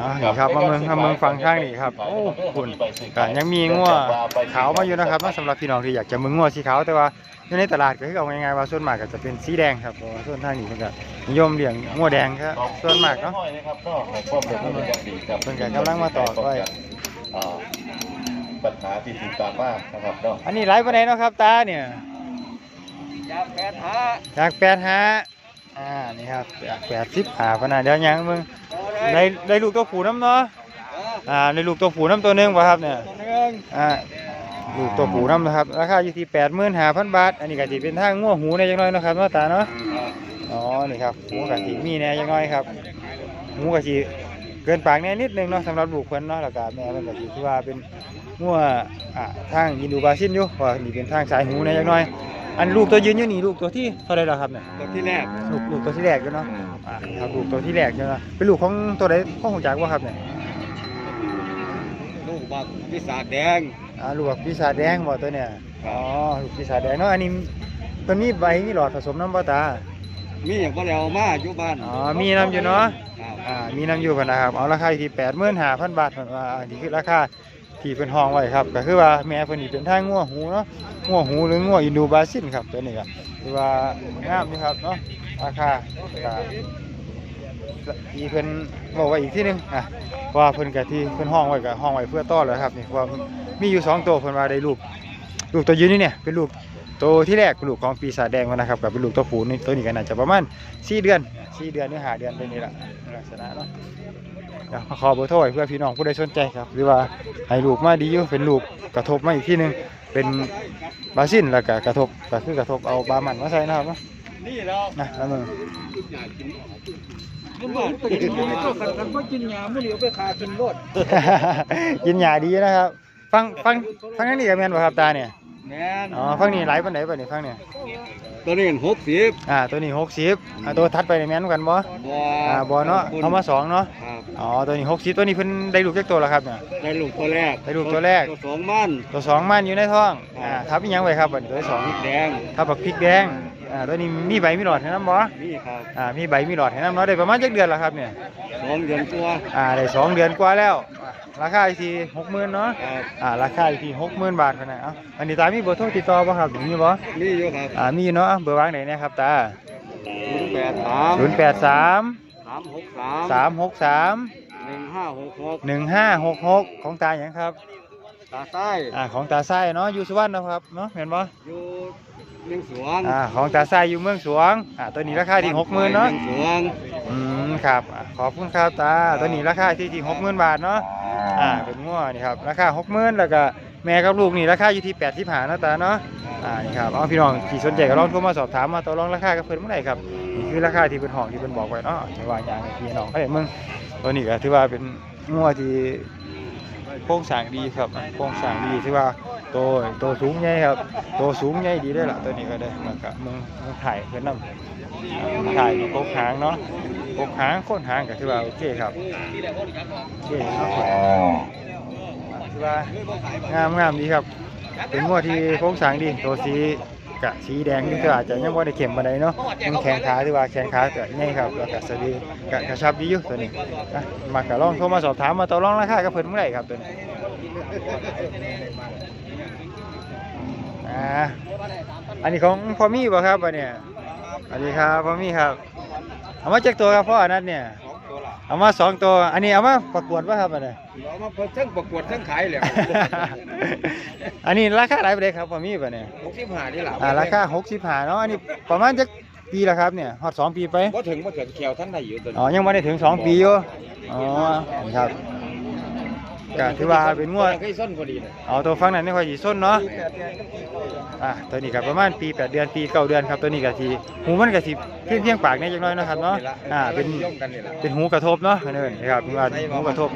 อ๋อนี่ครับมาเมืองมาเมืองฟังข้างนี่ครับโอ้คุณก็ยังมีงัวขาวมาอยู่นะครับเนาะสำหรับพี่น้องที่อยากจะมึงงัวสีขาวแต่ว่าอยู่ในตลาดก็คือเอาง่ายๆว่าส่วนมากก็จะเป็นสีแดงครับเพราะว่าส่วนทางนี้เพิ่นก็นิยมเลี้ยงงัวแดงครับส่วนมากเนาะนะครับเนาะให้ความเป็นผู้เป็นอย่างดีครับเพิ่นก็กำลังมาต่อไว้อ่าปัญหาที่ติดตามมานะครับเนาะอันนี้ไลฟ์ปานใดเนาะครับตาเนี่ยยาแปดหาจากแปดห้าอ่านี่ครับจากแปดสิบหาพนนาเดี๋ยวยังมึง ได้ได้ลูกตัวผูน้ำเนาะอ่าได้ลูกตัวผูน้ำตัวหนึงป่ะครับเนี่ยตัวหนึ่งอ่าลูกตัวผูน้ำนะครับราคาอยู่ที่แปดหมื่นห้าพันบาท อันนี้ก็จะเป็นทางง่วหูในจังน้อยเนาะครับเนาะตาเนาะอ๋อนี่ครับหูกะทิมีแหน่จังน้อยครับหูกะทิเกินปากแหน่นิดนึงเนาะสำหรับลูกเพิ่นเนาะแล้วก็แม่เพิ่นกะทิที่ว่าเป็นงัวอ่าทางอินโดูบราซินอยู่เพราะว่านี่เป็นทางสายหูในจังน้อย อันลูกตัวยืนอยู่นี่ลูกตัวที่เท่าไรแล้วครับเนี่ยตัวที่แรกลูกลูกตัวที่แรกอยู่เนาะอ่าครับลูกตัวที่แรกใช่ไหมเป็นลูกของตัวใดของหูจักว่าครับเนี่ยลูกบักพิศาจแดงอ่าลูกปีศาจแดงบ่ตัวเนี่ยครับอ๋อลูกปีศาจแดงเนาะอันนี้เพิ่นมีใบมีหลอดผสมน้ำบ่ตา มีอย่างบ่แล้วมาอยู่บ้านอ๋อมีน้ำอยู่เนาะครับอ่ามีน้ำอยู่กันนะครับเอาราคาอยู่ที่85,000บาทเพิ่นว่าอันนี้คือราคา ที่เพิ่นห้องไว้ครับก็คือว่าแม่เพิ่นนี่เป็นทางงัวหูเนาะงัวหูหรืองัวอินโดบราซิลครับตัวนี้ก็คือว่างามนี่ครับเนาะราคาก็อีเพิ่นบอกไว้อีกที่หนึงอะว่าเพิ่นกะที่เพิ่นห้องไว้กะห้องไว้เพื่อต้อนแล้วครับนี่เพราะว่ามีอยู่สองตัวเพิ่นว่าได้ลูกลูกตัวยืนนี่เนี่ยเป็นลูกตัวที่แรกลูกของปีศาจแดงมันนะครับกับเป็นลูกตัวผูนี่ตัวนี้ก็น่าจะประมาณ4เดือน4เดือนหรือ5เดือนเป็นนี่ละลักษณะเนาะ ขอเบอร์โทรไว้เพื่อพี่น้องผู้ใดสนใจครับ หรือว่าให้ลูกมาดีอยู่เป็นลูกกระทบมาอีกที่หนึงเป็นบาซินแล้วก็กระทบก็คือกระทบเอาบามันมาใส่นะครับเนาะนี่แล้วนะแล้วมึงมันบ่กินยาก็คันคันบ่กินยามื้อเดียวไปขากินรถกินยาดีนะครับ ฟังฟังฟังนั่นนี่กับแมนบ่ครับตาเนี่ย แม่นอ๋อฟังนี่ไหลายปานไหนปานนี่ฟังเนี่ยตัวนี้60อ่าตัวนี้หกสิบอ่าตัวทัดไปในแมนกันบ่บ่อ่าบ่เนาะเอามาสองเนาะครับอ๋อตัวนี้หกสิบตัวนี้เพิ่นได้ลูกจักตัวแล้วครับเนี่ยได้ลูกตัวแรกได้ลูกตัวแรกตัวสองมันตัวสองมันอยู่ในท้องอ่าทับอีหยังไว้ครับบัดนี้ตัวที่สองพริกแดงทับบักพริกแดง อ่าตัวนี้มีใบมีหลอดให้น้ำบ่นี่ครับอ่ามีใบมีหลอดให้น้ำเนาะได้ประมาณจักเดือนแล้วครับเนี่ยสองเดือนตัวอ่าได้สองเดือนกว่าแล้วอ่าราคาอยู่ที่หกหมื่นเนาะครับอ่าราคาอยู่ที่หกหมื่นบาทเท่านั้นเอ้าอันนี้ตามีเบอร์โทรติดต่อบ่ครับมีบ่นี่อยู่ครับอ่ามีเนาะเบอร์วางไหนเนี่ยครับตา083ศูนย์แปดสาม363สามหกสาม1566หนึ่งห้าหกหกของตาอย่างครับตาใต้อ่าของตาไส้เนาะอยู่สุวรรณนะครับเนาะเห็นปะอยู่ เมืองสวงอ่าของตาไส้อยู่เมืองสวงอ่าตัวนี้ราคาที่หกหมื่นเนาะมืองสวงอืมครับอ่าขอบคุณครับตาตัวนี้ราคาที่ที่หกหมื่นบาทเนาะอ่าเป็นง้อนี่ครับราคาหกหมื่นแล้วก็แม่กับลูกนี่ราคาอยู่ที่แปดที่ผาเนาะตาเนาะอ่านี่ครับเอาพี่น้องที่สนใจก็ลองโทรมาสอบถามมาต่อรองราคากับเพิ่นเมื่อไหร่ครับนี่คือราคาที่เป็นห้องที่เป็นบอกไว้เนาะไม่ว่าอย่างพี่น้องเขาเห็นมึงตัวนี้ก็ถือว่าเป็นง้อที่โครงสร้างดีครับโครงสร้างดีที่ว่าโตโตสูงใหญ่ครับโตสูงใหญ่ดีได้ละตัวนี้ก็ได้แล้วก็มึงมึงถ่ายเพื่อนนำถ่ายโคกหางเนาะโคกหางโค่นหางก็ถือว่าโอเคครับโอเคเนาะถือว่างามงามดีครับ เป็นงวดที่โครงสางดีตัวสีกะสีแดงนี่ก็อาจจะยังบ่ได้เข้มปานใดเนาะมันแข็งขาหรือว่าแข็งขาเก็ใหญ่ครับแล้วก็สะดือกะกระชับดีอยู่ตัวนี้มากะลองโทรมาสอบถามมาต่อรองราคากับเพิ่นเมื่อไหร่ครับตัวนี้ อ่าอันนี้ของพ่อมี่บ่ครับอันเนี้ยสวัสดีครับพ่อมี่ครับ เอามาจากตัวครับพ่ออันนั้นเนี่ยเอามาสองตัว อันนี้เอามาประกวดป่ะครับอันนี้เรามาเพิ่งทั้งประกวดทั้งขายเลยอันนี้ราคาหลายไปเลยครับพ่อมี่ป่ะเนี่ยหกสิบห้านี่แหละอ่าราคาหกสิบห้าเนาะอันนี้ประมาณจะปีละครับเนี่ยฮอดสองปีไปพอถึงพอถึงแขวท่านได้อยู่ตัวอ๋อยังไม่ได้ถึงสองปีอยู่อ๋อนี่ครับ ก็ถือว่าเป็นงวดเคยส้นพอดีเลยเอาตัวฟังนั้นไม่ค่อยสีส้นเนาะอ่าตัวนี้ก็ประมาณปีแปดเดือนปีเก้าเดือนครับตัวนี้ก็ทีหูมันก็ทีเพียงเพียงปากเนี่ยจังน้อยเนาะครับเนาะอ่าเป็นย่อมกันนี่แหละเป็นหูกระทบเนาะเนินนะครับเป็นว่าหูกระทบ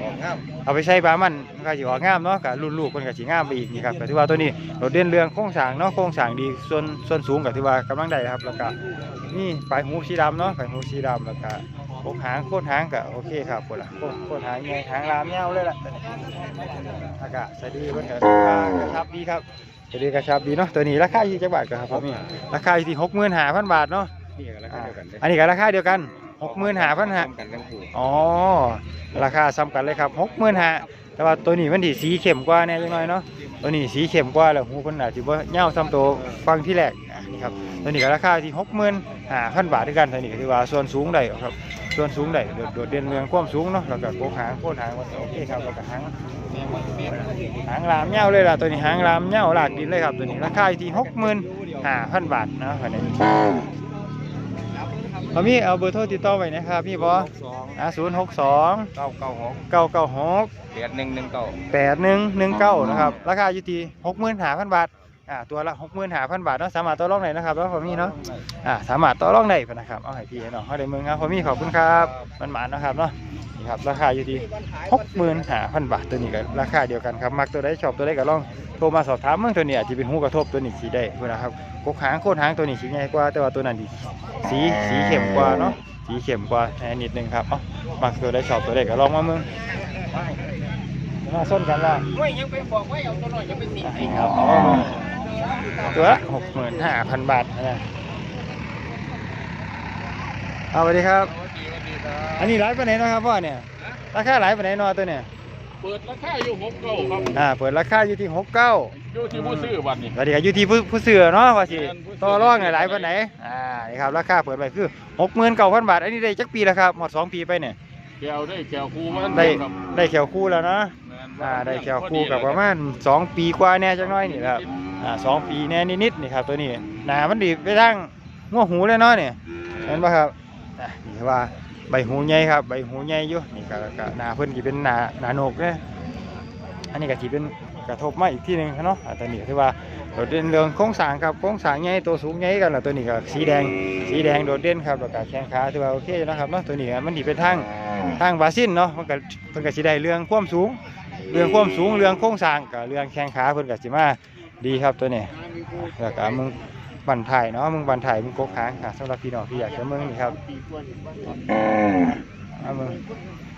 เอาไปใช้บามันมันก็สิออกงามเนาะกับรุ่นลูกคนก็สิงามไปอีกนี่ครับก็ถือว่าตัวนี้โดดเด่นเรื่องโครงสร้างเนาะโครงสร้างดีส่วนส่วนสูงก็ถือว่ากำลังได้ครับแล้วก็นี่ปลายหูสีดำเนาะปลายหูสีดำแล้วก็ โคงหางโคตรหางก็โอเคครับพุ่นล่ะโคตรโคตรหางใหญ่หางลามยาวเลยล่ะตัวนี้อากาศสดีเพิ่นก็ราคากระชับดีครับสดีกระชับดีเนาะตัวนี้ราคาอยู่จักบาทก็ครับผมนี่ราคาอยู่ที่65,000บาทเนาะนี่ก็แล้วอ่าเดียวกันเลยอันนี้ก็ราคาเดียวกัน65,000ฮะทำกันทั้งคู่อ๋อไอราคาซ้ำกันเลยครับหกหมื่นห้าแต่ว่าตัวนี้มันที่สีเข้มกว่าแน่จังหน่อยเนาะตัวนี้สีเข้มกว่าแล้วหูเพิ่นอาจสิบ่เหย้าซ้ำตัวฟังที่แรกอะ นี่ครับตัวนี้ก็ราคาที่หกหมื่นห้าพันบาทด้วยกันตัวนี้ก็ถือว่าส่วนสูงได้ครับ ส่วนสูงได้โดดโดดเด่นเมืองความสูงเนาะแล้วก็โกกหางโคนหางโอเคครับแล้วก็หางหางลามเหย้าเลยล่ะตัวนี้หางลามเหย้าหลากดินเลยครับตัวนี้ราคาอยู่ที่หกหมื่นห้าพันบาทนะภายในนี้เอามีเอาเบอร์โทรติดต่อไว้นะครับพี่บอสองอ่าศูนย์หกสองเก้าเก้าหกเก้าเก้าหกแปดหนึ่งหนึ่งเก้าแปดหนึ่งหนึ่งเก้านะครับ ราคาอยู่ที่หกหมื่นห้าพันบาท อ่าตัวละหกหมื่นห้าพันบาทเนาะสามารถต่อรองได้นะครับแล้วพอมีเนาะอ่าสามารถต่อรองได้พอนะครับเอาให้พี่ให้น้องเขาได้เมืองครับพอมีขอบคุณครับมันหมานนะครับเนาะนี่ครับราคาอยู่ที่หกหมื่นห้าพันบาทตัวนี้ก็ราคาเดียวกันครับมักตัวใดชอบตัวใดก็ลองโทรมาสอบถามเมืองตัวนี้อาจจะเป็นหูกระทบตัวนี้สีได้เพื่อนะครับกกหางโคนหางตัวนี้สีใหญ่กว่าแต่ว่าตัวนั้นดีสีสีเข้มกว่าเนาะสีเข้มกว่าแค่นิดนึงครับเอ้ามักตัวใดชอบตัวใดก็ลองมาเมืองมาส้นกันละไม่ยังไปบอกว่าเอาตัวหน่อยจะไปติดครับ ตัวละหกหมื่นห้าพันบาทนะเอาสวัสดีครับ อันนี้ร้านไปไหนเนาะครับพ่อเนี่ย ราคาหลายไปไหนเนาะตัวเนี่ย เปิดราคาอยู่หกเก้าครับอ่า เปิดราคาอยู่ที่หกเก้าอยู่ที่ผู้ซื้อวันนี้สวัสดีครับอยู่ที่ผู้ผู้เสือเนาะว่าสิต่อรองหลายไปไหน อ่า นี่ครับราคาเปิดไปคือหกหมื่นเก้าพันบาท อันนี้ได้จักปีแล้วครับหมดสองปีไปเนี่ยแก้วได้แก้วคูมันได้ครับได้แขวคู่แล้วเนาะอ่า ได้แขวคู่กับประมาณสองปีกว่าแน่จังน้อยนี่แหละครับ อ่าสองปีแน่นิดๆนี่ครับตัวนี้หนามันดีไปทางงัวหูเลยเนาะเนี่ยเห็นปะครับอะนี่ว่าใบหูใหญ่ครับใบหูใหญ่อยู่นี่ก็ก็หนาเพิ่นกี่เป็นหนาหนาโหนกเนี่ยอันนี้ก็สิเป็นกระทบมาอีกที่หนึ่งเนาะตัวนี้คือว่าโดดเด่นเรื่องโครงสร้างครับโครงสร้างใหญ่ตัวสูงใหญ่กันแล้วตัวนี้ก็สีแดงสีแดงโดดเด่นครับแล้วก็แข้งขาถือว่าโอเคนะครับเนาะตัวนี้มันดีเป็นทางทางบาซินเนาะมันก็เพิ่นก็สิได้เรื่องความสูง เรื่องความสูงเรื่องโครงสร้างกับเรื่องแข้งขาเพิ่นก็สิมา ดีครับตัวนี้แล้วก็มึงบันถ่ายเนาะมึงบันถ่ายมึงกกหางค่ะสำหรับพี่น้องที่อยากจะมึงนี่ครับเอามึง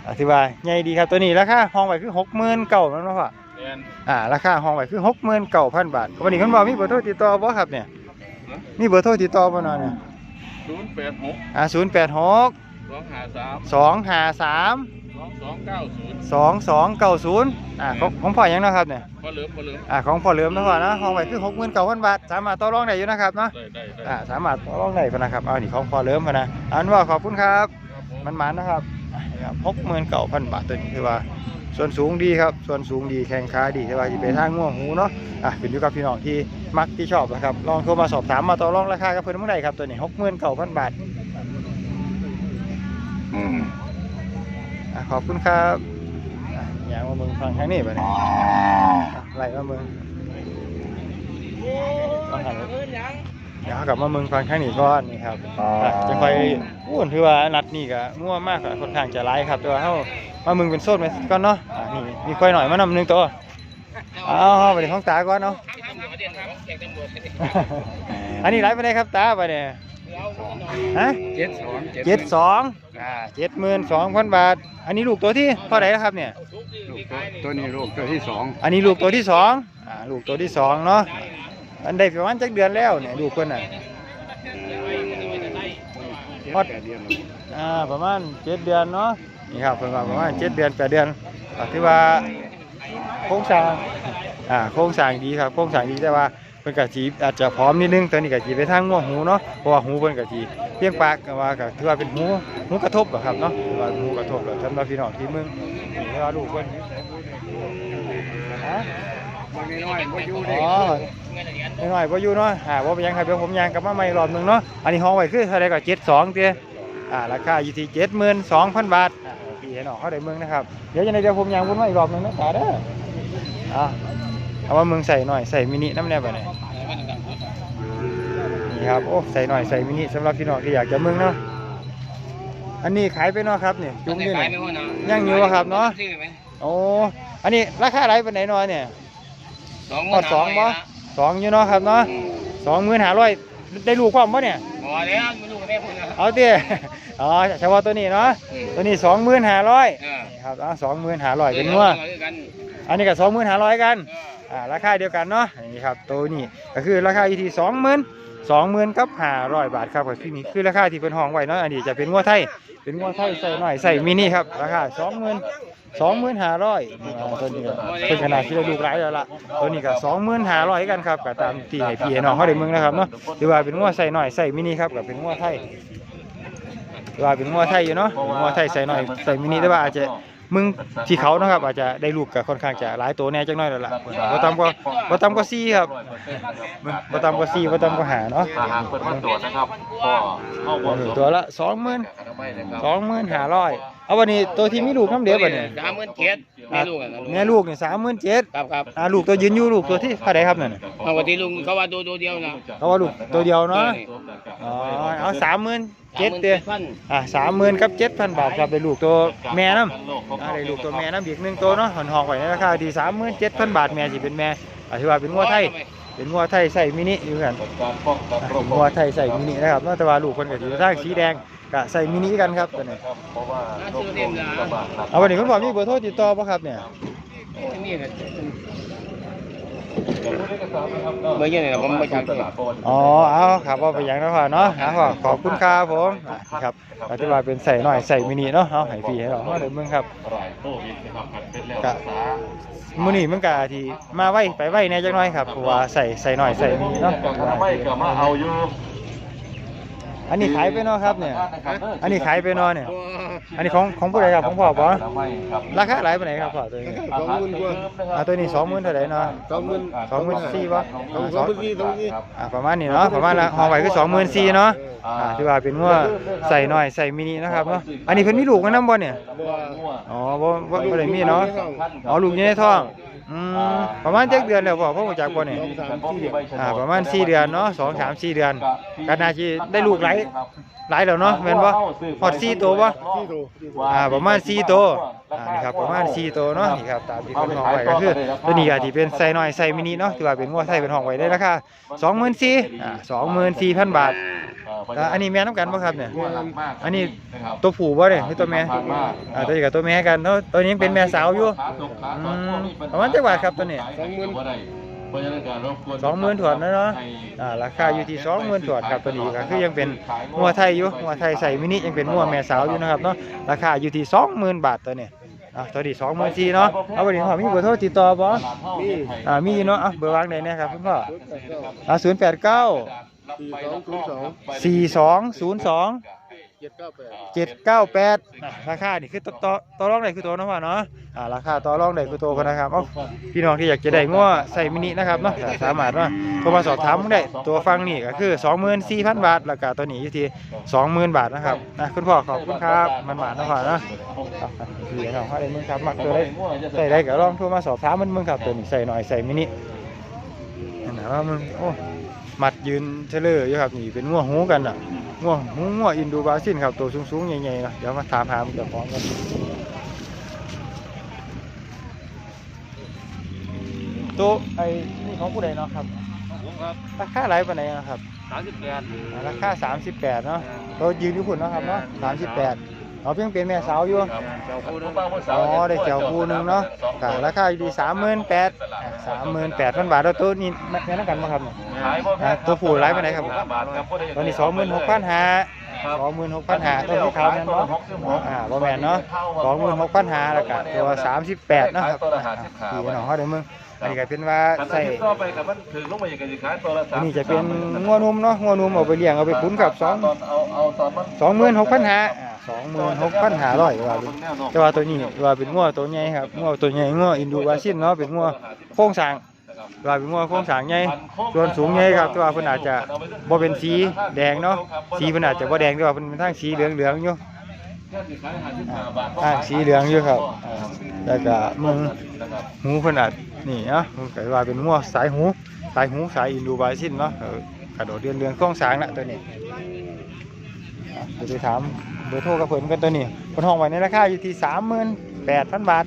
อธิบายใหญ่ดีครับตัวนี้ราคาห้องไว้คือหกหมื่นเก่าแล้วเนาะพ่อแมนอ่าราคาห้องไว้คือหกหมื่นเก่าพันบาทวันนี้คุณบอกมีเบอร์โทรติดต่อบ่ครับเนี่ยมีเบอร์โทรติดต่อบ่เนาะเนี่ยศูนย์แปดหกอ่าศูนย์แปดหกสองห้าสามสองห้าสาม สองสองเก้าศูนย์สองสองเก้าศูนย์อ่าของของพ่อหยังเนาะครับเนี่ยพอเหลือพอเหลืออ่าของพ่อเหลือมนะพ่อนะห้องไว้คือหกหมื่นเก้าพันบาทสามารถต่อรองได้อยู่นะครับเนาะได้ได้ได้อ่าสามารถต่อรองได้พะนะครับเอานี่ของพอเริ่มพะนะอันว่าขอบคุณครับ ครับผมมันมันนะครับหกหมื่นเก้าพันบาทตัวนี้คือว่า ส่วนสูงดีครับ ส่วนสูงดีแข้งขาดีแต่ว่าที่ไปทางง่วงหูเนาะอะขึ้นอยู่กับพี่น้องที่มักที่ชอบนะครับลองโทรมาสอบถามมาต่อรองราคากับเพิ่นเมื่อใดครับตัวนี้หกหมื่นเก้าพันบาทอะ ขอบคุณครับอะอย่างมาเมืองฟังทางนี้ไปเนี่ยไล่มาเมืองฟังทางนี้เดี๋ยวเรากลับมาเมืองฟังข้างนี้ก่อนนี่ครับอะจะค่อยพูดคือว่านัดนี่ก็มั่วมากอะค่อนข้างจะร้ายครับแต่ว่าเฮามาเมืองเป็นโซนไปก่อนเนาะอะนี่มีค่อยหน่อยมานำหนึงตัวเอาเอาไปในห้องตาก่อนเนาะอันนี้ไลฟ์ไปได้ครับตาไปเนี่ย ฮะเจ็ดสองเจ็ดสองอ่าเจ็ดหมื่นสองพันบาท อันนี้ลูกตัวที่เท่าไหร่แล้วครับเนี่ยลูกตัวตัวนี้ลูกตัวที่สองอันนี้ลูกตัวที่สองอ่าลูกตัวที่สองเนาะอันได้ประมาณจักเดือนแล้วเนี่ยลูกเพิ่นน่ะฮอดแปดเดือนอ่าประมาณเจ็ดเดือนเนาะนี่ครับเพิ่นว่าประมาณเจ็ดเดือนแปดเดือนก็ถือว่าโครงสร้างอ่าโครงสร้างดีครับโครงสร้างดีแต่ว่า เพิ่นก็สิอาจจะพร้อมนิดนึงตอนนี้ก็สิไปทางง่วงหูเนาะเพราะว่าหูเพิ่นก็สิเพียงปากก็ว่าก็ถือว่าเป็นหูหูกระทบอะครับเนาะว่าหูกระทบแล้วสำหรับพี่น้องที่เมืองนี่ว่าลูกเพิ่นฮะบางน้อยๆบ่อยู่ได้อ๋อน้อยๆบ่อยู่เนาะอ่าบ่เป็นยังครับเดี๋ยวผมย่างกลับมาใหม่รอบหนึงเนาะอันนี้ห้องไว้คือเท่าไรก็72เด้ออ่าราคาอยู่ที่เจ็ดหมื่นสองพันบาทอ่าพี่เห็นออกเขาได้เมืองนะครับ เดี๋ยวจะในเดี๋ยวผมยางวนมาอีกรอบหนึงนะตาเด้ออ่า เอาว่าเมืองใส่หน่อยใส่มินิน้ำแน่ไปหน่อยนี่ครับโอ้ใส่หน่อยใส่มินิสำหรับพี่น้องที่อยากจะเมืองเนาะอันนี้ขายไปเนาะครับเนี่ยจุ้งอยู่เนี่ยยังอยู่อะครับเนาะโอ้อันนี้ราคาไรเป็นไหนเนาะเนี่ยสองก็สองบ่สองอยู่เนาะครับเนาะสองหมื่นห้าร้อยได้ลูกความบ่เนี่ยบ่แล้วไม่รู้แม่คุณนะเอาเตี้ยอ๋อเฉพาะตัวนี้เนาะตัวนี้สองหมื่นห้าร้อยเออนี่ครับสองหมื่นห้าร้อยเป็นงัวอันนี้ก็สองหมื่นห้าร้อยกัน อ่าราคาเดียวกันเนาะนี่ครับตัวนี้ก็คือราคาอยู่ที่สองหมื่นสองหมื่นกับห้าร้อยบาทครับก็คือนี่คือราคาที่เป็นห้องไว้เนาะอันนี้จะเป็นงวไทยเป็นงวไทยใส่หน่อยใส่มินิครับราคาสองหมื่นสองหมื่นห้าร้อยตัวนี้เป็นขนาดที่เราดูหลายแล้วล่ะตัวนี้ก็สองหมื่นห้าร้อยกันครับก็ตามที่ให้พี่ให้น้องเขาได้มืองนะครับเนาะหรือว่าเป็นงวใส่หน่อยใส่มินิครับก็เป็นงวไทยหรือว่าเป็นงวไทยอยู่เนาะเป็นงัวไทยใส่หน่อยใส่มินิแต่ว่าอาจจะ มึงที่เขานะครับ อาจจะได้ลูกกับค่อนข้างจะหลายตัวแน่จังน้อยแล้วล่ะบ่ต่ำกว่าบ่ต่ำกว่าสี่ครับบ่ต่ำกว่าสี่บ่ต่ำกว่าห้าเนาะถ้าหากเปิดมาตรวจนะครับก็เข้าบนตัวละสองหมื่นอนามัยนะครับสองหมื่นห้าร้อย เอาวันนี้ตัวที่มีลูกน้ำเดียวบ่เนี่ยสามหมื่นเจ็ดแม่ลูกอะแม่ลูกเนี่ยสามหมื่นเจ็ดครับครับอ่าลูกตัวยืนอยู่ลูกตัวที่เท่าไหรครับนั่นน่ะเอาวันที่ลุงเขาว่าตัวตัวเดียวนะเขาว่าลูกตัวเดียวเนาะอ๋อเอาสามหมื่นเจ็ดเดียพันอ่าสามหมื่นกับเจ็ดพันบาทครับได้ลูกตัวแม่น้ำอ่าได้ลูกตัวแม่น้ำอีกหนึ่งตัวเนาะหอนหองไว้ในราคาดีสามหมื่นเจ็ดพันบาทแม่สิเป็นแม่อธิบายเป็นงัวไทยเป็นงัวไทยใส่มินิอยู่กันการป้องกันอ่าโรคงัวไทยใส่มินินะครับเนาะแต่ว่าลูกคนก็อยู่ทางสีแดง ก็ใส่มินิกันครับตัวนี้ครับเพราะว่าโรคโควิดระบาดหนักเอาวันนี้คุณพ่อมีเบอร์โทรติดต่อป่ะครับเนี่ยนี่ก็เดี๋ยวผู้ได้กระทำนะครับก็เบอร์ยังไงผมไม่จำตลาดโปรอ๋อเอาครับว่าไปอย่างนั้นพ่อเนาะนะพ่อขอบคุณครับผมอะครับอธิบายเป็นใส่หน่อยใส่มินิเนาะเอาให้ฟรีให้เราเอาเดี๋ยวมึงครับรายโควิดนะครับหันเป็นแล้วกะรักษามื้อนี้มันก็ที่มาไว้ไปไว้แน่จักหน่อยครับเพราะว่าใส่ใส่หน่อยใส่มินิเนาะจากอนามัยก็มาเอาอยู่ อันนี้ขายไปเนาะครับเนี่ย อันนี้ขายไปเนาะเนี่ย อันนี้ของของผู้ใดครับของพ่อบ่อนามัยครับราคาหลายปานไหนครับพ่อตัวนี้สองหมื่นกว่าอ่าตัวนี้20,000เท่าไหร่เนาะสองหมื่นสองหมื่นสี่บ่สองหมื่นสี่สองหมื่นสี่อ่าประมาณนี้เนาะประมาณละห้องไว้คือ24,000เนาะอ่าที่ว่าเป็นว่าใส่หน่อยใส่มินินะครับเนาะอันนี้เพิ่นมีลูกมานำบ่เนี่ยอ๋อบ่บ่บ่ได้มีเนาะอ๋อลูกอยู่ในท้อง อืมประมาณจักเดือนแล้วบ่พ่อรู้จักบ่เนี่ยอ่าประมาณ4เดือนเนาะ2 3 4เดือนก็น่าสิได้ลูกหลาย หลายแล้วเนาะแม่นบ่ฮอด4ตัวบ่อ่าประมาณ4ตัวอ่านี่ครับประมาณ4ตัวเนาะนี่ครับตามที่เพิ่นห้องไว้ก็คือตัวนี้ก็ที่เป็นใส่น้อยใส่มินิเนาะที่ว่าเป็นงัวไทยเป็นห้องไว้ได้ราคา24,000อ่า24,000 บาทอ่าอันนี้แม่นํกันบ่ครับเนี่ย อันนี้ตัวผู้บ่เนี่ยคือตัวแม่อ่าตัวนี้กับตัวแม่กันเนาะตัวนี้ยังเป็นแม่สาวอยู่อืมประมาณจักบาทครับตัวนี้ สองหมื่นถวดนะเนาะอ่าราคาอยู่ที่สองหมื่นถวดครับตัวนี้ก็คือยังเป็นงัวไทยอยู่งัวไทยใส่มินิยังเป็นงัวแม่สาวอยู่นะครับเนาะราคาอยู่ที่สองหมื่นบาทตัวนี้อะตัวนี้สองหมื่นสี่เนาะเอาวันนี้พ่อมีเบอร์โทรติดต่อบ่อ่ามีอยู่เนาะอะเบอร์วางไหนเนี่ยครับคุณพ่ออ่าศูนย์แปดเก้าสี่สองศูนย์สอง เจ็ดเก้าแปดราคานี่คือต่อต่อต่อรองไหนคือตัวเนาะพ่อเนาะอ่าราคาต่อรองไหนคือตัวคนนะครับเอ้าพี่น้องที่อยากจะได้ง้อใส่มินินะครับเนาะก็สามารถว่าโทรมาสอบถามได้ตัวฟังนี่ก็คือ24,000บาทราคาตัวนี้อยู่ที่20,000บาทนะครับนะคุณพ่อขอบคุณครับมันหวานนะพ่อเนาะครับพี่น้องเขาได้มึงครับมักตัวได้ใส่ได้ก็ลองโทรมาสอบถามมันมึงครับตัวนี้ใส่หน่อยใส่มินินั่นนะว่ามึงโอ้มัดยืนเฉลยอยู่ครับนี่เป็นง้อหูกันอะ ง้อหูง้ออินดูบราซินครับตัวสูงๆใหญ่ๆนะเดี๋ยวมาถามหามันเจะพร้าขอมกันตัวไอ้นี่ของผู้ใดเนาะครับผมครับราคาหลายปานใดเนาะครับสามสิบแปดอ่าราคา38เนาะตัวยืนอยู่พุ่นเนาะครับเนาะ38 เอาเพียงเป็นแม่สาวอยู่ อ๋อได้เจ้าวคูหนึงเนาะกะราคาอยู่ที่สามหมื่นแปดสามหมื่นแปดพันบาทแล้วตัวนี้แม่แม่นักกันบ่ครับตัวผู้ร้าไปไหนครับตอนนี้สองหมื่นหกพันห้าสองหมื่นหกพันห้าตัวที่ขาวแเนาะอ่าบ่แมนเนาะสองหมื่นหกพันห้าแล้วกะตัวสามสิบแปดเนาะครับสี่หน่อเขาเดี๋ยวมึงอันนี้ก็เป็นว่าใส่นี่จะเป็นงัวนุ่มเนาะงัวนุ่มเอาไปเลี้ยงเอาไปขุนกับสองสองหมื่นหกพันห้า สองหมื่นหกพันห้าร้อยว่าแต่ว่าตัวนี้ว่าเป็นงัวตัวใหญ่ครับงัวตัวใหญ่งัวอินโดูบาซิลเนาะเป็นงัวโครงสร้างว่าเป็นงัวโครงสร้างใหญ่ส่วนสูงใหญ่ครับแต่ว่าเพิ่นอาจจะบ่เป็นสีแดงเนาะสีเพิ่นอาจจะบ่แดงแต่ว่าเพิ่นเป็นทางสีเหลืองๆอยู่สีเหลืองอยู่ครับแล้วก็มึงหูเพิ่นอาจนี่เนาะมันก็ว่าเป็นงัวสายหูสายหูสายอินดูบาซิลเนาะกระโดดเดือนเรืองโครงสร้างละตัวนี้อะเดี๋ยวไปถาม เบอร์โทรกับเพิ่นกันตัวนี้เพิ่นห้องไว้ในราคาอยู่ที่38,000บาท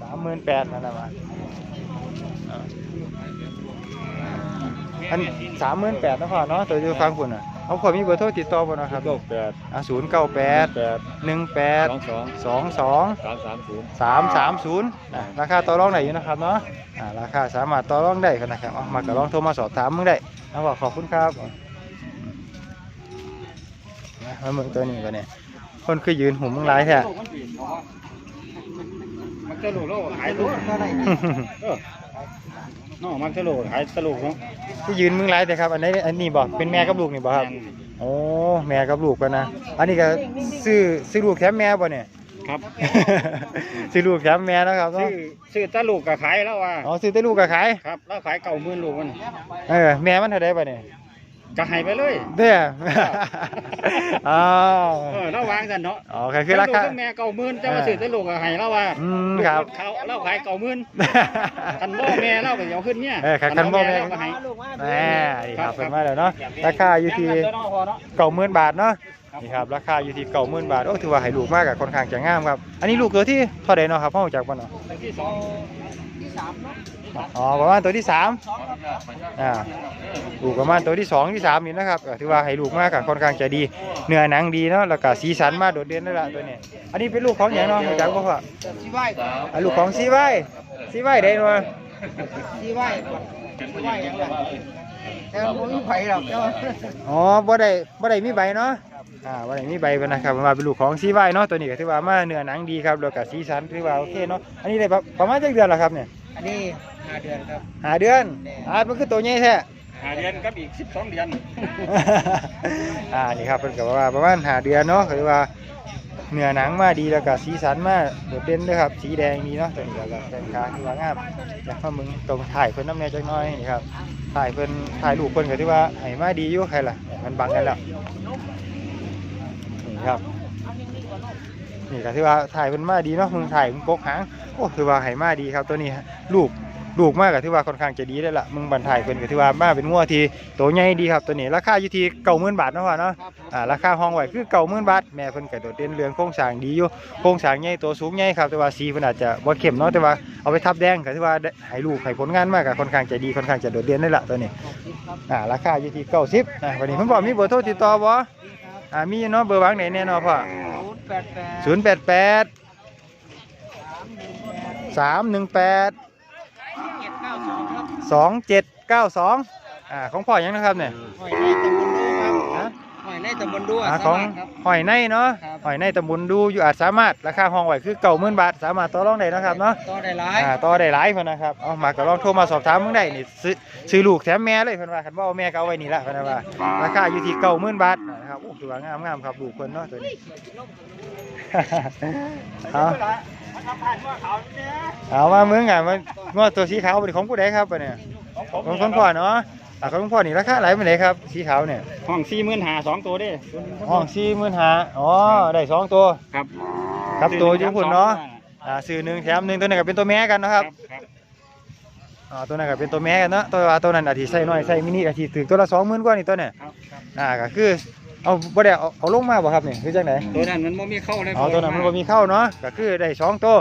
38,000นั่นน่ะว่าอ่าอัน38,000นะพ่อเนาะตัวอยู่ฟังพุ่นน่ะเอาขอมีเบอร์โทรติดต่อบ่เนาะครับเก้าแปดอะ098แปด18สองสอง22สามสามศูนย์สามสามศูนย์นะราคาต่อรองได้อยู่นะครับเนาะอ่าราคาสามารถต่อรองได้ครับนะครับเอามาก็ลองโทรมาสอบถามมึงได้นะบอกขอบคุณครับนะมาเมืองตัวนี้กันเนี่ยพ คนคือยืนหุ่มมึงหลายแท้มันจะโลโลหายตัวเออน้องมันจะโลหายตะลุกเนาะที่ยืนมึงหลายแต่ครับ อันนี้อันนี้บอกเป็นแม่กับลูกนี่บอกครับโอ้แม่กับลูกกันนะอันนี้ก็ซื้อซื้อลูกแถมแม่บ่เนี่ยครับซื้อลูกแถมแม่นะครับซื้เนาะอซื้อตะลุกก็ขายแล้วว่าอ๋อซื้อแต่ลูกก็ขายครับแล้วขายเก่าหมื่นลูกมันเออแม่มันเท่าไดบ่เนี่ย ก็ให้ไปเลยเด้ออ้าวเออเราวางกันเนาะอ๋อก็คือราคาทั้งลูกทั้งแม่เก่าหมื่นจะมาซื้อตะลุกก็ให้เราว่าอืมครับเขาเราขายเก่าหมื่นคันบ่แม่เราก็เอาขึ้นเนี่ยเออคันบ่แม่เราก็ให้แม่นี่ครับเป็นมาแล้วเนาะราคาอยู่ที่เนาะพอเนาะเก่าหมื่นบาทเนาะนี่ครับราคาอยู่ที่เก่าหมื่นบาทโอ้ถือว่าให้ลูกมากกับค่อนข้างจะงามครับ อันนี้ลูกตัวที่เท่าใดเนาะครับพ่อรู้จากบ่เนาะที่สอง อ๋อประมาณตัวที่สามอ่าลูกประมาณตัวที่สองที่สามนี่นะครับก็ถือว่าให้ลูกมากกับค่อนข้างจะดีเนื้อหนังดีเนาะแล้วก็สีสันมาโดดเด่นนั่นแหละตัวนี้อันนี้เป็นลูกของอย่างเนาะรู้จากบ่พ่อซีไว้อ่าลูกของซีไว้ซีไว้ได้เนาะซีไว้ซีไว้ยังไงแต่ผมไม่ไปหรอกเจ้าอ๋อบ่ได้บ่ได้มีใบเนาะอ่าบ่ได้มีใบเพิ่นนะครับว่าเป็นลูกของซีไว้เนาะตัวนี้ก็ถือว่ามาเนื้อหนังดีครับแล้วก็สีสันถือว่าโอเคเนาะอันนี้ได้ประประมาณจักเดือนแล้วครับเนี่ย อันนี้ห้าเดือนครับหาเดือนอ่ามันคือตัวใหญ่แท้ห้าเดือนกับอีกสิบสองเดือนอ่านี่ครับเพิ่นก็บอกว่าประมาณหาเดือนเนาะคือว่าเนื้อหนังมาดีแล้วก็สีสันมาโดดเด่นด้วยครับสีแดงดีเนาะตัวนี้แล้วก็แขนขาที่ว่างามอยากมามึงตรงถ่ายเพิ่นน้ำแน่จักหน้อยนี่ครับถ่ายเพิ่นถ่ายรูปเพิ่นก็ถือว่าให้มาดีอยู่ใครล่ะมันบังกันแล้วนี่ครับ นี่ก็ถือว่าถ่ายเพิ่นมาดีเนาะมึงถ่ายมึงปกหางโอ้ถือว่าให้มาดีครับตัวนี้ฮะลูกลูกมากก็ถือว่าค่อนข้างจะดีได้ละมึงบันถ่ายเพิ่นก็ถือว่ามาเป็นงัวที่โตใหญ่ดีครับตัวนี้ราคาอยู่ที่90,000บาทเนาะพ่อเนาะอ่าราคาห้องไว้คือ90,000บาทแม่เพิ่นก็โดดเด่นเรื่องโครงสร้างดีอยู่โครงสร้างใหญ่ตัวสูงใหญ่ครับแต่ว่าสีเพิ่นอาจจะบ่เข้มเนาะแต่ว่าเอาไปทับแดงก็ถือว่าได้ให้ลูกให้ผลงานมากก็ค่อนข้างจะดีค่อนข้างจะโดดเด่นได้ละตัวนี้อ่าราคาอยู่ที่90อ่าวันนี้เพิ่นบอกมีเบอร์โทรติดต่อบ่ อ่ามีเนาะเบอร์วางไหนแน่เนาะพ่อศูนย์แปดแปด088สามหนึ่งแปดเจ็ดเก้าสองครับสองเจ็ดเก้าสองอ่าของพ่อยังนะครับเนี่ย หอยในตำบล ในตำบลดูอ่าของครับ หอยในเนาะครับ หอยในตำบลดูอยู่อาจสามารถราคาห้องไหวคือเก่าหมื่นบาท สามารถต่อรองได้นะครับเนาะก็ได้หลาย อ่าต่อได้หลายคนนะครับเอามาก็ลองโทรมาสอบถามมึงได้นี่ซื้อซื้อลูกแถมแม่เลยเพิ่นว่าคันว่าเอาแม่ก็เอาไว้นี่ละเพิ่นว่าราคาอยู่ที่เก่าหมื่นบาทนะครับโอ้ถือว่างามงามครับลูกเพิ่นเนาะตัวนี้ เอาเอามามึงอะมันงอตัวสีขาวเป็นของผู้ใดครับปะเนี่ยของคุณพ่อเนาะ อะของคุณพ่อนี่ราคาไหลไปไหนครับ สีขาวเนี่ยห้องสี่หมื่นหาสองตัวเด้ห้องสี่หมื่นห้าอ๋อได้สองตัว ครับ ครับตัวอยู่พุ่นเนาะอ่าซื้อหนึ่งแถมหนึ่งตัวนี้ก็เป็นตัวแม่กันเนาะครับครับอ่าตัวนั้นก็เป็นตัวแม่กันเนาะตัวว่าตัวนั้นอาจจะใส่น้อยใส่มินิอาจจะถึงตัวละสองหมื่นกว่านี่ตัวเนี่ยครับครับอ่าก็คือเอาบ่ได้เอาเอาลงมาบ่ครับนี่คือจังไหนตัวนั้นมันไม่มีเข้าเลยอ๋อตัวนั้นมันบ่มีเข้าเนาะก็คือได้สองตัว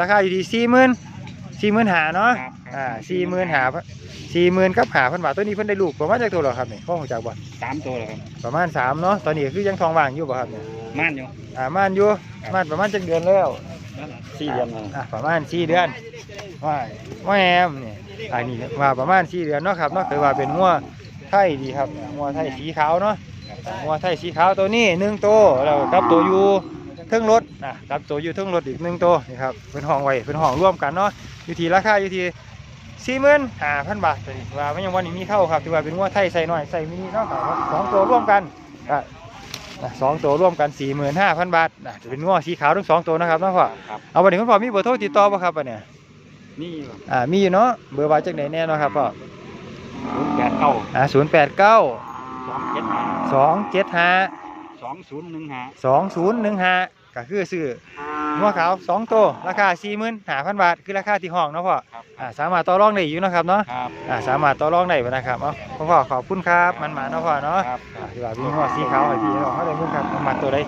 ราคาอยู่ที่สี่หมื่นสี่หมื่นห้าเนาะครับอ่าสี่หมื่นห้า สี่หมื่นกับห้าพันบาทตัวนี้เพิ่นได้ลูกประมาณจากตัวเหรอครับนี่ข้อของจากบ่สามตัวแล้วครับประมาณสามเนาะตอนนี้คือยังทองว่างอยู่บ่ครับเนี่ยม่านอยู่อ่าม่านอยู่ม่านประมาณจักเดือนแล้วสี่เดือนแล้วอ่าประมาณสี่เดือนว่าว่าแอมนี่อันนี้ว่าประมาณสี่เดือนเนาะครับเนาะคือว่าเป็นงัวไทยดีครับงัวไทยสีขาวเนาะงัวไทยสีขาวตัวนี้หนึ่งตัวแล้วกับตัวอยู่เทิงรถนะกับตัวอยู่เทิงรถอีกหนึ่งตัวนี่ครับเป็นห้องไว้เป็นห้องร่วมกันเนาะอยู่ที่ราคาอยู่ที่ สี่หมื่นห้าพันบาทตัวนี้ว่าไม่ยังวันนี้มีเข้าครับที่ว่าเป็นงัวไทยใส่หน่อยใส่มินิเนาะครับสองตัวร่วมกันอะอะสองตัวร่วมกันสี่หมื่นห้าพันบาทนะจะเป็นงัวสีขาวทั้งสองตัวนะครับเนาะพ่อครับ เอาวันนี้คุณพ่อมีเบอร์โทรติดต่อป่ะครับอันเนี่ยนี่ครับอ่ามีอยู่เนาะเบอร์ว่าจังไหนแน่เนาะครับพ่อศูนย์แปดเก้าอ่าศูนย์แปดเก้าสองเจ็ดห้าสองเจ็ดห้าสองศูนย์หนึ่งห้าสองศูนย์หนึ่งห้า ก็คือซื้อหัวขาวสองตัวราคาสี่หมื่นห้าพันบาทคือราคาที่ห้องเนาะพ่อครับอ่าสามารถต่อรองได้อยู่เนาะครับเนาะครับอ่าสามารถต่อรองได้บ่นะครับเนาะพ่อพ่อขอบคุณครับมันหมาเนาะพ่อเนาะครับอ่าที่ว่ามีหัวสีขาวให้พี่น้องเขาได้มึงครับมันมาตัวใด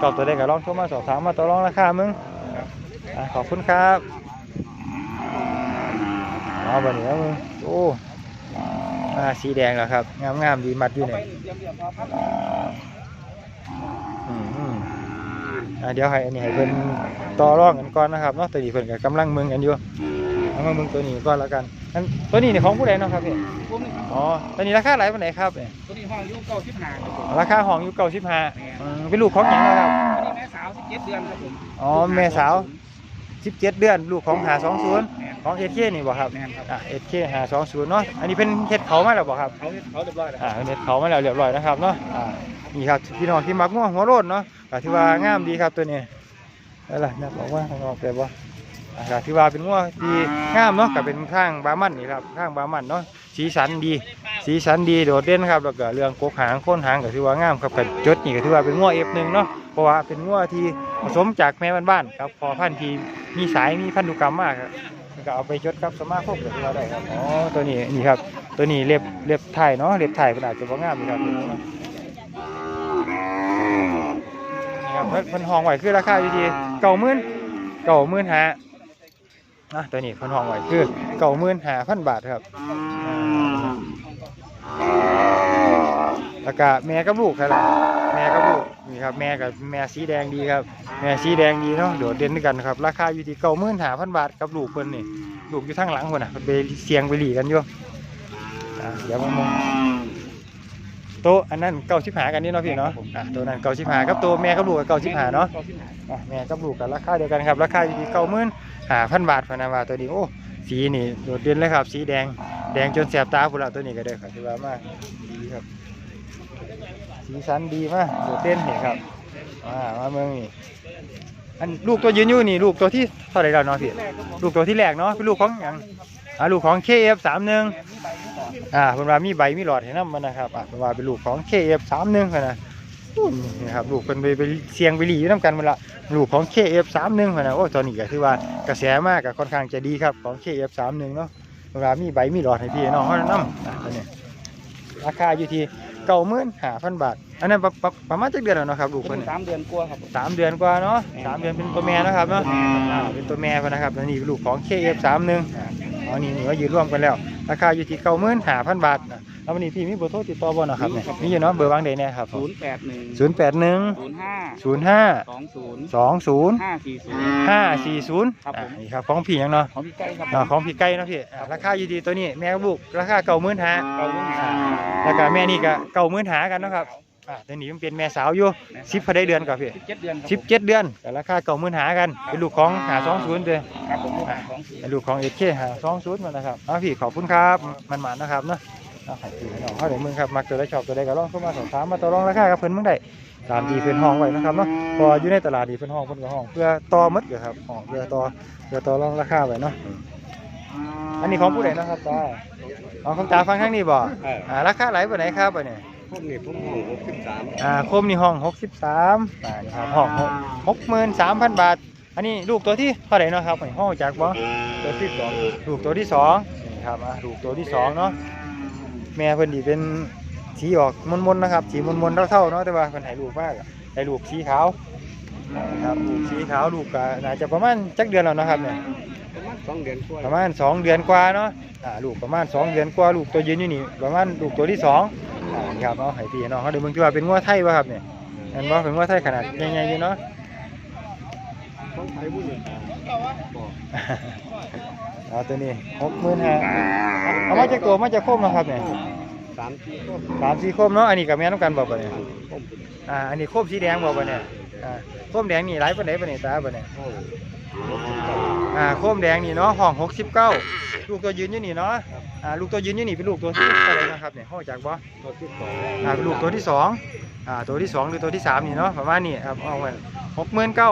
ชอบตัวใดก็ลองโทรมาสอบถามมาต่อรองราคามึงอ่าขอบคุณครับเอาบันนี้เอามึงโอ้อ่าสีแดงแล้วครับงามงามๆดีมัดอยู่เนี่ยอืมอืม อ่าเดี๋ยวให้อันนี้ให้เพิ่นต่อรองกันก่อนนะครับเนาะตัวนี้เพิ่นก็กำลังเมืองกันอยู่เอามาเมืองตัวนี้ก่อนแล้วกันอันตัวนี้นี่ของผู้ใดเนาะครับพี่ผมนี่อ๋อตัวนี้ราคาหลายปานไหนครับเนี่ยตัวนี้ห้องอายุเก้าสิบห้าครับผมราคาห้องอยู่เก้าสิบห้าเป็นลูกของหยังนะครับอันนี้แม่สาวสิบเจ็ดเดือนครับผมอ๋อแม่สาว17เดือนลูกของหา20ของเอเคนี่บ่ครับแม่นครับ อะเอเคหา20เนาะอันนี้เป็นเฮ็ดเขามาแล้วบ่ครับ เขาเขาเรียบร้อยแล้วอ่าเฮ็ดเขามาแล้วเรียบร้อยนะครับเนาะอ่านี่ครับพี่น้องที่มักง่วงหัวโลดเนาะ ก็ถือว่างามดีครับตัวนี้นั่นล่ะนะบอกว่าข้างนอกแต่บ่าก็ถือว่าเป็นง่วงที่งามเนาะก็เป็นข้างบามันนี่ครับข้างบามันเนาะสีสันดี สีสันดีโดดเด่นครับแล้วก็เรื่องกกหางโคนหางก็ถือว่างามครับกับจดนี่ก็ถือว่าเป็นง่ว F1 เนาะเพราะว่าเป็นง่วที่ผสมจากแม่บ้านๆครับพอพันธุ์ที่มีสายมีพันธุกรรมมากครับก็เอาไปจดครับสมาคมก็ถือว่าได้ครับ อ๋อ ตัวนี้นี่ครับ ตัวนี้เล็บเล็บไทยเนาะ เล็บไทยเป็นาจจะบ่งามนี่ครับ ครับเพิ่นเพิ่นห้องไหว้คือราคาอยู่ที่เก้ามื่นเก้ามื่นห้านะตัวนี้เพิ่นห้องไหว้คือเก้ามื่นหาพันบาทครับแล้วก็แม่กับลูกครับแม่กับลูกนี่ครับแม่กับแม่สีแดงดีครับ แม่สีแดงดีเนาะโดดเด่นด้วยกันครับราคาอยู่ที่เก้ามื่นหาพันบาทกับลูกเพิ่นนี่ลูกอยู่ทางหลังคนน่ะเพิ่นไปเสียงไปหลีกันอยู่เดี๋ยวมามอง ตะอันนั้นเก้าชิบหากันนี่เนาะพี่เนาะอะตัวนั้นเก้าชิบหากับตัวแม่กับลูกกับเก้าชิบหาเนาะอะแม่กับลูกกันราคาเดียวกันครับ ราคาอยู่ที่เก้าหมื่นห้าพันบาทพะนาว่าตัวนี้โอ้สีนี่โดดเด่นเลยครับ สีแดงแดงจนแสบตาพุ่นละตัวนี้ก็ได้ครับถือว่ามากดีครับ สีสันดีมากโดดเด่นนี่ครับอ่ามาเมืองนี่อันลูกตัวยืนอยู่นี่ลูกตัวที่เท่าไหร่แล้วเนาะพี่ลูกตัวที่แรกเนาะเป็นลูกของหยังอ่าลูกของ KF31 อ่า เป็นว่ามีใบมีหลอดให้นำมันนะครับอ่าเป็นว่าเป็นลูกของ KF31 พะนะอู้นี่ครับลูกเป็นไปไปเสียงไปหลีอยู่นํกันหมันละลูกของ KF31 พะนะโอ้ตอนนี้ก็ถือว่ากระแสมากก็ค่อนข้างจะดีครับของ KF31 เนาะเป็นว่ามีใบมีหลอดให้พี่น้องเขานำอ่าตัวนี้ราคาอยู่ที่เก้าหมื่นห้าพันบาท อันนั้นประประประมาณจักเดือนแล้วเนาะครับลูกเป็เพิ่นนสามเดือนกลัวาครับผมสามเดือนกว่าเนาะสามเดือนเป็นตัวแม่นะครับเนาะอ่าเป็นตัวแม่เพิ่นนะครับอันนี้เป็นลูกของ KF31 อ่าอ๋อนี่นี่ว่ายืนร่วมกันแล้ว ราคาอยู่ที่เก้าหมื่นห้าพันบาทอะแล้ววันนี้พี่มีเบอร์โทรติดต่อบ่เนาะครับเนี่ยมีอยู่เนาะเบอร์วางใดเนี่ยครับศูนย์แปดหนึ่งศูนย์แปดหนึ่งศูนย์ห้าศูนย์ห้าสองศูนย์สองศูนย์ห้าสี่ศูนย์ห้าสี่ศูนย์ครับผมนี่ครับของพี่หยังเนาะของพี่ใกล้ครับอ่าของพี่ไก่เนาะพี่อ่าราคาอยู่ที่ตัวนี้แม่กับลูกราคาเก้าหมื่นห้าเก้าหมื่นห้าแล้วก็แม่นี่ก็เก้าหมื่นหากันเนาะครับ อ่าตัวนี้มันเป็นแม่สาวอยู่สิบพอได้เดือนก่อนพี่สิบเจ็ดเดือนครับสิบเจ็ดเดือนแต่ราคาเก้าหมื่นหากันเป็นลูกของหาสองศูนย์เด้อครับผมของศูนย์เป็นลูกของเอเคหาสองศูนย์มานะครับเอาพี่ขอบคุณครับมันหมานนะครับเนาะเอาให้พี่ให้น้องเข้าเดี๋ยวมึงครับมักตัวได้ชอบตัวใดก็ลองเข้ามาสอบถามมาต่อรองราคากับเพิ่นมึงได้ตามดีเพิ่นห้องไว้นะครับเนาะพออยู่ในตลาดดีเพิ่นห้องเพิ่นก็ห้องเพื่อต่อหมดเด้อครับห้องเพื่อต่อเพื่อต่อรองราคาไว้เนาะอันนี้ของผู้ใดเนาะครับตาเอาของตาฟังข้างนี้บ่เอออ่าราคาไหลปานไหนครับอันนี้พ วกนี้ผมห้องหกสิบสามอ่าโคมนี่ห้อง63อ่านี่ครับห้อง63,000บาท อันนี้ลูกตัวที่เท่าไหร่เนาะครับอันนี้ห้องจากบ่ตัวที่สองลูกตัวที่สองนี่ครับอะลูกตัวที่สองเนาะแม่เพิ่นดีเป็นสีออกมนๆนะครับสีมนๆเท่าๆเนาะแต่ว่าเพิ่นให้ลูกมากอะให้ลูกสีขาวนะครับลูกสีขาวลูกก็น่าจะประมาณจักเดือนแล้วนะครับเนี่ยประมาณ สองเดือนกว่าประมาณสองเดือนกว่าเนาะอ่าลูกประมาณสองเดือนกว่าลูกตัวยืนอยู่นี่ประมาณลูกตัวที่สองอ่านี่ครับเอาให้พี่น้องเขาเดี๋ยวเบิ่งที่ว่าเป็นงัวไทยวะครับเนี่ยเห็นบ่เป็นงัวไทยขนาดใหญ่ๆอยู่เนาะต้องใช้ผู้หญิงเอาตัวนี้หกหมื่นห้าเอามาจากตัวมาจากโคมเนาะครับเนี่ยสามที่ก็สามสี่โคมเนาะอันนี้กับแม่น้ำกันบอกปะเนี่ยอ่าอันนี้โคมสีแดงบอกปะเนี่ยอ่าโคมแดงนี่หลายปานไหนปะเนี่ยตาปะเนี่ยห้อง อ่าโคมแดงนี่เนาะห้องหกสิบเก้าลูกตัวยืนอยู่นี่เนาะอ่าลูกตัวยืนอยู่นี่เป็นลูกตัวที่เท่าไหรนะครับเนี่ยห้องจากบ่ตัวที่สองอ่าเป็นลูกตัวที่สองอ่าตัวที่สองหรือตัวที่สามนี่เนาะประมาณนี้ครับเอาไว้หกหมื่นเก้า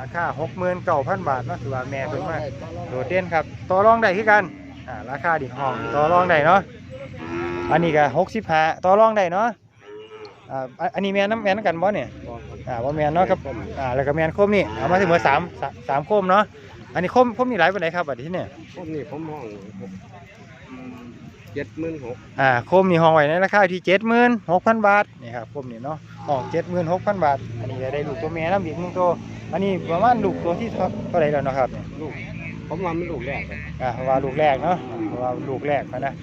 ราคาหกหมื่นเก้าพันบาทเนาะถือว่าแม่เพิ่นมาโดดเด่นครับต่อรองได้คือกันอ่าราคาดีห้องต่อรองได้เนาะอันนี้ก็หกสิบห้าต่อรองได้เนาะอ่าอันอันนี้แม่น้ำแม่น้ำกันบ่เนี่ย อ่าว่าแม่นเนาะครับ อ่า แล้วก็แม่นโคมนี่ เอามาถึงเมื่อสามสามสามโคมเนาะ อันนี้โคมโคมนี่หลายปานไหนครับอันที่เนี่ยพวกนี้ผมห้องเจ็ดหมื่นหกอ่าโคมนี่ห้องไว้ในราคาที่เจ็ดหมื่นหกพันบาทนี่ครับโคมนี่เนาะห้องเจ็ดหมื่นหกพันบาท อันนี้ก็ได้ลูกตัวแม่น้ำอีกหนึ่งตัวอันนี้ประมาณลูกตัวที่เท่าเท่าไหรแล้วเนาะครับเนี่ยลูกผมว่ามันลูกแรกครับอ่าเพราะว่าลูกแรกเนาะเพราะว่าลูกแรกนะนะ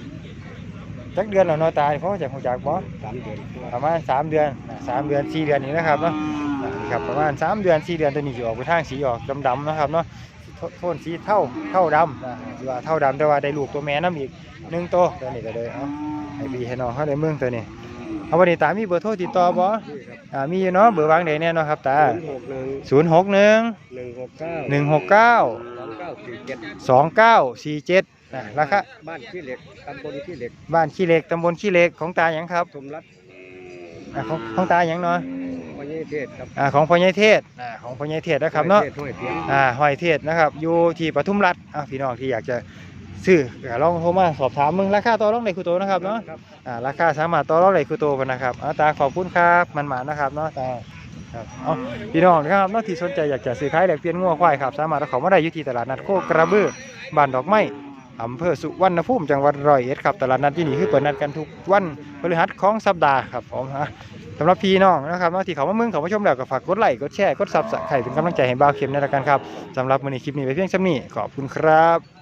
จักเดือนแล้วเนาะตายเพราะว่าจากหัวจากบ่สามเดือนกว่าประมาณสามเดือนอ่าสามเดือนสี่เดือนนี่นะครับเนาะอ่านี่ครับประมาณสามเดือนสี่เดือนตัวนี้จะออกไปทางสีออกดำๆนะครับเนาะ โทโทนสีเท่าเท่าดำนะที่ว่าเท่าดำแต่ว่าได้ลูกตัวแม่น้ำอีกหนึ่งตัวตัวนี้ก็เลยเอาให้พี่ให้น้องเขาได้เมืองตัวนี้เอาวันนี้ตามีเบอร์โทรติดต่อบ่อ่ามีอยู่เนาะเบอร์วางไหนแน่เนาะครับตาหกหนึ่ง061หนึ่งหกเก้า169สองเก้าสี่เจ็ด2947นะราคาบ้านขี้เหล็กตำบลขี้เหล็กบ้านขี้เหล็กตำบลขี้เหล็กของตาหยังครับสมรัฐอ่าของของตาหยังเนาะ วันนี้เทศครับอ่าของพ่อใหญ่เทศอ่าของพ่อใหญ่เทศนะครับเนาะทศห้วยเพียงอ่าหอยเทศนะครับอยู่ที่ปทุมรัฐอ่าพี่น้องที่อยากจะซื้อก็ลองโทรมาสอบถามมึงราคาต่อรองได้คือโตนะครับเนาะครับอ่าราคาสามารถต่อรองได้คือโตกันนะครับเอาตาขอบคุณครับมันหมานะครับเนาะตาครับเอาพี่น้องนะครับเนาะที่สนใจอยากจะซื้อขายแลกเปลี่ยนงัวควายครับสามารถเอาเขามาได้อยู่ที่ตลาดนัดโคกระบือบ้านดอกไม้ อำเภอสุวรรณภูมิจังหวัดร้อยเอ็ดครับตลาดนัดที่นี่คือเปิดนัดกันทุกวันพฤหัสของสัปดาห์ครับผมฮะสำหรับพี่น้องนะครับเนาะที่เขามามึงเขามาชมแล้วก็ฝากกดไลค์กดแชร์กดซับสไครต์เป็นกำลังใจให้บ่าวเข็มในรายการครับสำหรับมื้อนี้คลิปนี้ไปเพียงเท่านี้ขอบคุณครับ